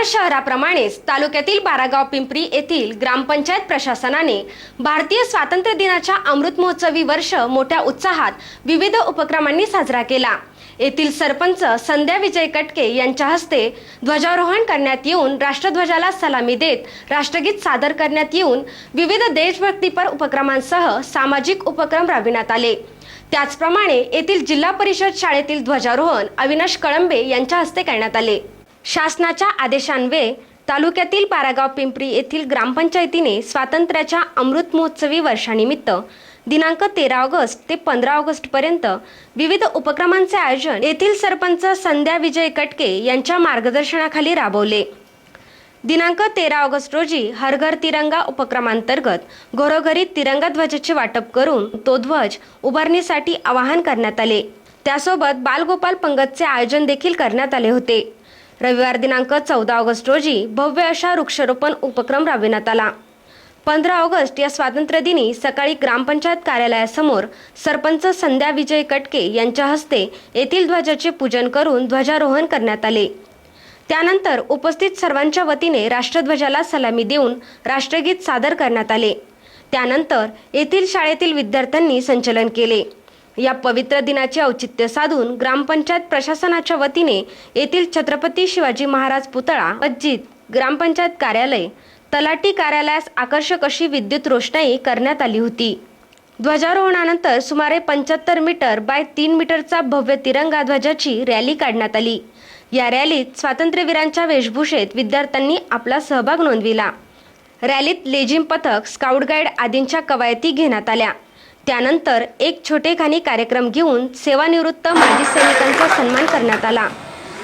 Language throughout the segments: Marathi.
इतर शहराप्रमाणेच तालुक्यातील बारागाव पिंपरी येथील ग्रामपंचायत प्रशासनाने भारतीय स्वातंत्र्य दिनाच्या अमृत महोत्सवी वर्ष मोठ्या उत्साहात विविध उपक्रमांनी साजरा केला. येथील सरपंच संध्या विजय कटके यांच्या हस्ते ध्वजारोहण करण्यात येऊन राष्ट्रध्वजाला सलामी देत राष्ट्रगीत सादर करण्यात येऊन विविध देशभक्तीपर उपक्रमांसह सामाजिक उपक्रम राबविण्यात आले. त्याचप्रमाणे येथील जिल्हा परिषद शाळेतील ध्वजारोहण अविनाश कळंबे यांच्या हस्ते करण्यात आले. शासनाच्या आदेशान्वये तालुक्यातील बारागाव पिंपरी येथील ग्रामपंचायतीने स्वातंत्र्याच्या अमृत महोत्सवी वर्षानिमित्त दिनांक तेरा ऑगस्ट ते पंधरा ऑगस्ट पर्यंत विविध उपक्रमांचे आयोजन येथील सरपंच संध्या विजय कटके यांच्या मार्गदर्शनाखाली राबवले. दिनांक तेरा ऑगस्ट रोजी हर घर तिरंगा उपक्रमांतर्गत घरोघरी तिरंगा ध्वजाचे वाटप करून तो ध्वज उभारणीसाठी आवाहन करण्यात आले. त्यासोबत बालगोपाल पंगतचे आयोजन देखील करण्यात आले होते. रविवार दिनांक चौदा ऑगस्ट रोजी भव्य अशा वृक्षारोपण उपक्रम राबविण्यात आला. पंधरा ऑगस्ट या स्वातंत्र्यदिनी सकाळी ग्रामपंचायत कार्यालयासमोर सरपंच संध्या विजय कटके यांच्या हस्ते येथील ध्वजाचे पूजन करून ध्वजारोहण करण्यात आले. त्यानंतर उपस्थित सर्वांच्या वतीने राष्ट्रध्वजाला सलामी देऊन राष्ट्रगीत सादर करण्यात आले. त्यानंतर येथील शाळेतील विद्यार्थ्यांनी संचलन केले. या पवित्र दिनाचे औचित्य साधून ग्रामपंचायत प्रशासनाच्या वतीने येथील छत्रपती शिवाजी महाराज पुतळा मस्जिद ग्रामपंचायत कार्यालय तलाटी कार्यालयास आकर्षक अशी विद्युत रोषणाई करण्यात आली होती. ध्वजारोहणानंतर सुमारे पंच्याहत्तर मीटर बाय तीन मीटरचा भव्य तिरंगा ध्वजाची रॅली काढण्यात आली. या रॅलीत स्वातंत्र्यवीरांच्या वेशभूषेत विद्यार्थ्यांनी आपला सहभाग नोंदविला. रॅलीत लेझिम पथक स्काउट गाईड आदींच्या कवायती घेण्यात आल्या. त्यानंतर एक छोटेखानी कार्यक्रम घेऊन सेवानिवृत्त माजी सैनिकांचा सन्मान करण्यात आला.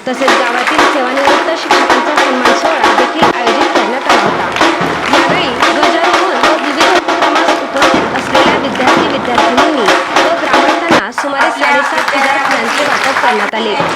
तसेच गावातील सेवानिवृत्त शिक्षकांचा सन्मान सोहळा देखील आयोजित करण्यात आला होता. यावेळी ध्वजारोहण व विविध उपक्रमास उपस्थित असलेल्या विद्यार्थी विद्यार्थिनींनी व ग्रामस्थांना सुमारे साडेसात हजार वाटप करण्यात आले.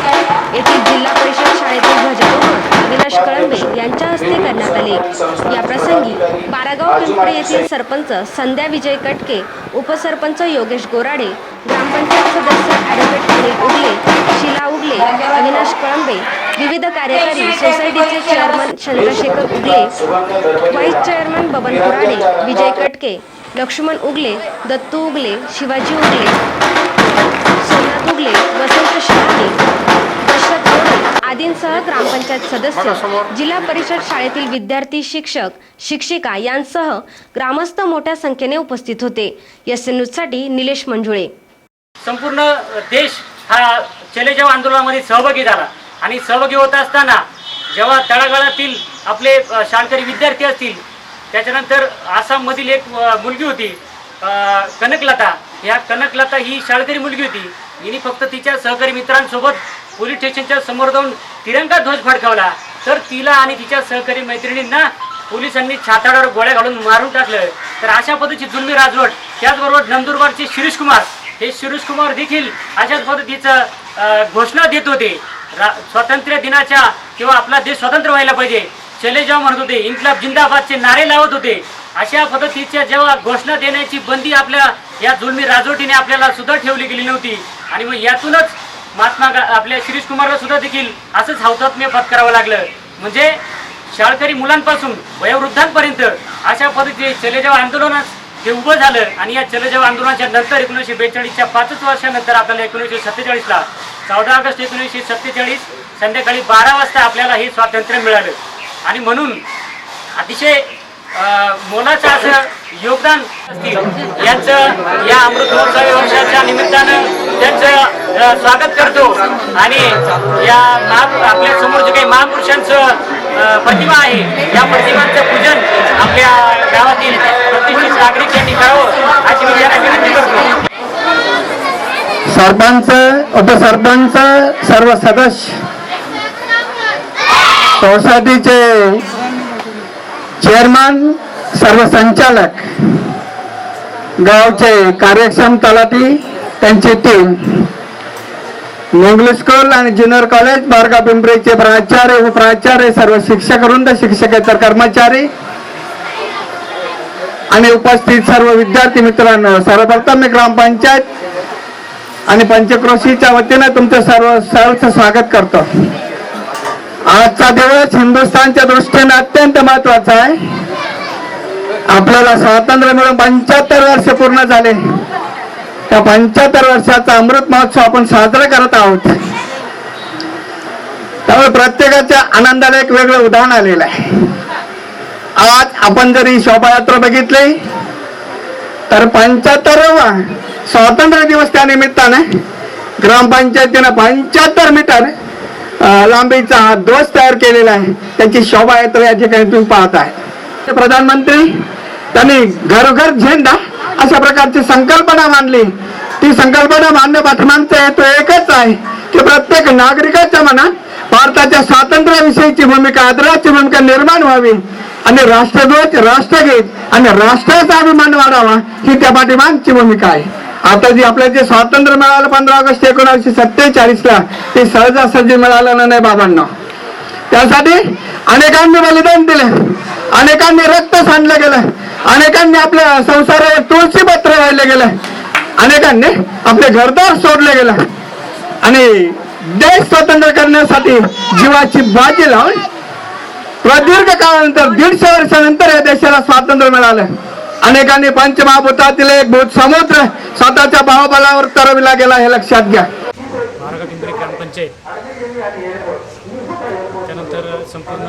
येथील सरपंच संध्या विजय कटके उपसरपंच योगेश गोराडे ग्रामपंचायत सदस्य ॲडव्होकेट अनिल उगले शिला उगले अविनाश कळंबे विविध कार्यकारी सोसायटीचे chairman Chandrashekhar Ugale vice chairman Baban Kurade Vijay Katke Laxman Ugale Dattu उगले शिवाजी उगले सोमनाथ उगले वसंत शहाणे दशरथ आदींसह ग्रामपंचायत सदस्य जिल्हा परिषद शाळेतील विद्यार्थी शिक्षक शिक्षिका यांसह ग्रामस्थ मोठ्या संख्येने उपस्थित होते. एस न्यूजसाठी निलेश मंजुळे. संपूर्ण देश हा चलेजाव आंदोलनामध्ये सहभागी झाला. आणि सहभागी होत असताना जेव्हा तळागाळातील आपले शाळकरी विद्यार्थी असतील त्याच्यानंतर आसाममधील एक मुलगी होती कनकलता. ह्या कनकलता ही शाळकरी मुलगी होती. हिने फक्त तिच्या सहकारी मित्रांसोबत पोलीस स्टेशनच्या समोर जाऊन तिरंगा ध्वज फडकावला. तर तिला आणि तिच्या सहकारी मैत्रिणींना पोलिसांनी छाताडावर गोळ्या घालून मारून टाकलं. तर अशा पद्धतीची जुलमी राजवट. त्याचबरोबर नंदुरबारचे शिरीष कुमार. हे शिरीष कुमार देखील अशाच पद्धतीचं घोषणा देत होते. रा- स्वातंत्र्य दिनाच्या किंवा आपला देश स्वतंत्र व्हायला पाहिजे. चले जेव्हा म्हणत होते इन्कलाब जिंदाबादचे नारे लावत होते. अशा पद्धतीच्या जेव्हा घोषणा देण्याची बंदी आपल्या या जुलमी राजवटीने आपल्याला सुद्धा ठेवली गेली नव्हती. आणि मग यातूनच महात्मा आपल्या शिरीष कुमारला सुद्धा देखील असंच हौतात्म्य पत्करावं लागलं. म्हणजे शाळकरी मुलांपासून वयोवृद्धांपर्यंत अशा पद्धतीने चलेजाव आंदोलनात हे उभं झालं आणि या चलेजाव आंदोलनाच्या नंतर एकोणीसशे बेचाळीसच्या पाचच वर्षानंतर आपल्याला एकोणीसशे सत्तेचाळीसला चौदा ऑगस्ट एकोणीसशे सत्तेचाळीस संध्याकाळी बारा वाजता आपल्याला हे स्वातंत्र्य मिळालं. आणि म्हणून अतिशय मोलाचं असं योगदान असतील यांचं या अमृत महोत्सवी वर्षाच्या निमित्तानं त्यांचं स्वागत करतो. आणि या महा आपल्यासमोर जे काही महापुरुषांचं प्रतिमा आहे या प्रतिमांचं पूजन आपल्या गावातील प्रतिष्ठित नागरिक यांनी करावं अशी मी त्यांना विनंती करतो. सरपंच उपसरपंच सर्व सदस्य सोसायटीचे चेअरमन सर्व संचालक गावचे कार्यक्षम तलाठी त्यांची टीम इंग्लिश स्कूल आणि ज्युनियर कॉलेज बारगा पिंपरीचे प्राचार्य उपप्राचार्य सर्व शिक्षक वृंद शिक्षकेतर कर्मचारी आणि उपस्थित सर्व विद्यार्थी मित्रांनो सर्वप्रथम मी ग्रामपंचायत आणि पंचक्रोशीच्या वतीने तुमचं सर्व सर्व स्वागत करतो. आजचा दिवस हिंदुस्थानच्या दृष्टीने अत्यंत महत्त्वाचा आहे. आपल्याला स्वातंत्र्य मिळून पंच्याहत्तर वर्ष पूर्ण झाले. त्या पंच्याहत्तर वर्षाचा अमृत महोत्सव आपण साजरा करत आहोत. त्यामुळे प्रत्येकाच्या आनंदाला एक वेगळं उदाहरण आलेलं आहे. आज आपण जरी शोभायात्रा बघितली तर पंच्याहत्तरवा स्वातंत्र्य दिवस त्या निमित्ताने ग्रामपंचायतीनं पंच्याहत्तर मीटर लांबीचा हा ध्वज तयार केलेला आहे. त्याची शोभायात्रा या ठिकाणी तुम्ही पाहत आहे प्रधानमंत्री त्यांनी घरोघर झेंडा अशा प्रकारची संकल्पना मांडली. ती संकल्पना मांडण्या पाठीमागचा तो एकच आहे की प्रत्येक नागरिकाच्या मनात भारताच्या स्वातंत्र्याविषयीची भूमिका आदराची भूमिका निर्माण व्हावी आणि राष्ट्रध्वज राष्ट्रगीत आणि राष्ट्राचा अभिमान वाढावा ही त्या पाठीमागची भूमिका आहे. आता जी आपल्या जे स्वातंत्र्य मिळालं पंधरा ऑगस्ट एकोणीसशे सत्तेचाळीस ला ते सहजासहजी मिळालं नाही बाबांना. त्यासाठी अनेकांनी बलिदान दिलं अनेकांनी रक्त सांडलं गेलं अनेकांनी आपल्या संसारावर तुळशी पत्र राहिले गेलं. अनेकांनी आपले घरदार सोडले गेलं. आणि देश स्वतंत्र करण्यासाठी जीवाची बाजी लावून प्रदीर्घ काळानंतर दीडशे वर्षानंतर या देशाला स्वातंत्र्य मिळालं. अनेकांनी पंचमहाभूतातील एक भूत समुद्र स्वतःच्या भावबलावर तरविला गेला हे लक्षात घ्या. ग्रामपंचायत. त्यानंतर संपूर्ण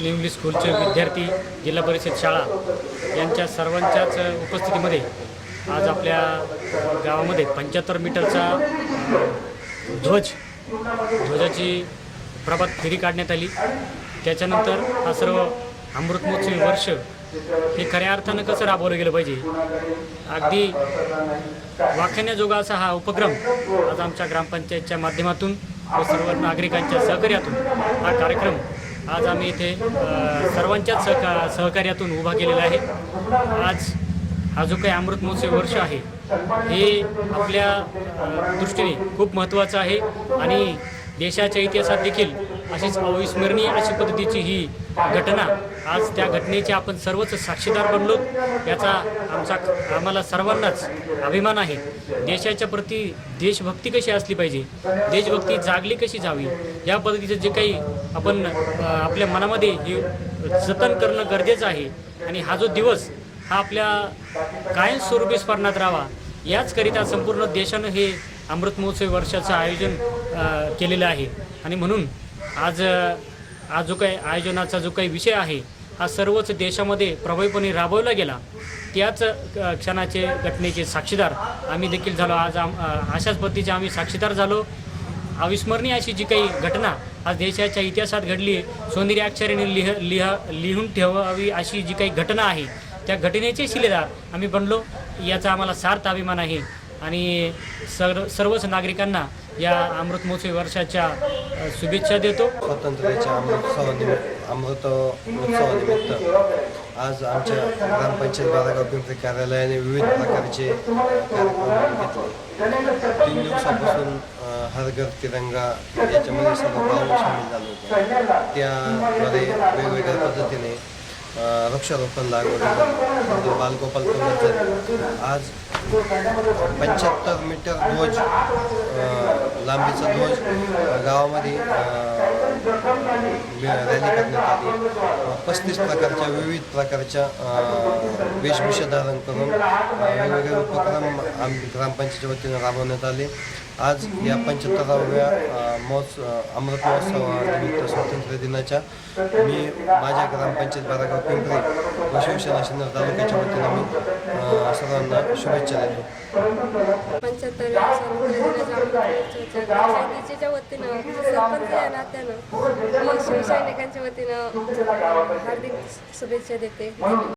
न्यू स्कूलचे विद्यार्थी जिल्हा परिषद शाळा यांच्या सर्वांच्याच उपस्थितीमध्ये आज आपल्या गावामध्ये पंच्याहत्तर मीटरचा ध्वज ध्वजाची प्रभात फेरी काढण्यात आली. त्याच्यानंतर हा सर्व अमृतमहोत्सवी वर्ष हे खऱ्या अर्थानं कसं राबवलं गेलं पाहिजे? अगदी वाखाण्याजोगा असा हा उपक्रम आज आमच्या ग्रामपंचायतच्या माध्यमातून व सर्व नागरिकांच्या सहकार्यातून हा कार्यक्रम आज आम्ही इथे सर्वांच्याच सहका सहकार्यातून उभा केलेला आहे. आज हा जो काही अमृत महोत्सव वर्ष आहे हे आपल्या दृष्टीने खूप महत्त्वाचं आहे आणि देशाच्या इतिहासात देखील अशीच अविस्मरणीय अशी पद्धतीची ही घटना. आज त्या घटनेचे आपण सर्वच साक्षीदार बनलो. याचा आमचा आम्हाला सर्वांनाच अभिमान आहे. देशाच्या प्रती देशभक्ती कशी असली पाहिजे? देशभक्ती जागली कशी जावी? या पद्धतीचं जे काही आपण आपल्या मनामध्ये हे जतन करणं गरजेचं आहे. आणि हा जो दिवस हा आपल्या कायमस्वरूपी स्मरणात राहावा. याचकरिता संपूर्ण देशानं हे अमृत महोत्सवी वर्षाचं आयोजन केलेलं आहे. आणि म्हणून आज आज जो काही आयोजनाचा जो काही विषय आहे हा सर्वच देशामध्ये प्रभावीपणे राबवला गेला. त्याच क्षणाचे घटनेचे साक्षीदार आम्ही देखील झालो. आज आम अशाच पद्धतीचे आम्ही साक्षीदार झालो. अविस्मरणीय अशी जी काही घटना आज देशाच्या इतिहासात घडली सोनेरी अक्षराने लिह लिहा लिहून ठेवावी अशी जी काही घटना आहे त्या घटनेचे शिलेदार आम्ही बनलो. याचा आम्हाला सार्थ अभिमान आहे. आणि सर्व सर्वच नागरिकांना या अमृत महोत्सवी वर्षाच्या शुभेच्छा देतो. स्वातंत्र्याच्या अमृतोत्सवानिमित्त अमृत महोत्सवानिमित्त आज आमच्या ग्रामपंचायत बारागाव पिंपरी कार्यालयाने विविध प्रकारचे कार्यक्रम घेतले. तीन दिवसापासून हर घर तिरंगा याच्यामध्ये सर्व पाहुणे सामील झाले होते. त्यामध्ये वेगवेगळ्या पद्धतीने वृक्षारोपण लागवड बालगोपाल आज पंच्याहत्तर मीटर ध्वज लांबीचा ध्वज गावामध्ये अ, रॅली करण्यात आली पस्तीस प्रकारच्या विविध प्रकारच्या वेशभूषा धारण करून वेगवेगळे उपक्रम आम ग्रामपंचायतीच्या वतीनं राबवण्यात आले आज या पंच्याहत्तराव्या महोत्सव अमृत महोत्सवानिमित्त स्वातंत्र्य दिनाच्या मी माझ्या ग्रामपंचायत बारागाव पिंपरी व शिवसेना शिंदर तालुक्याच्या वतीनं मी सर्वांना शुभेच्छा देतो ग्रामपंचायतीच्या वतीनं सरपंच या नात्यानं मी शिवसैनिकांच्या वतीनं हार्दिक शुभेच्छा देते.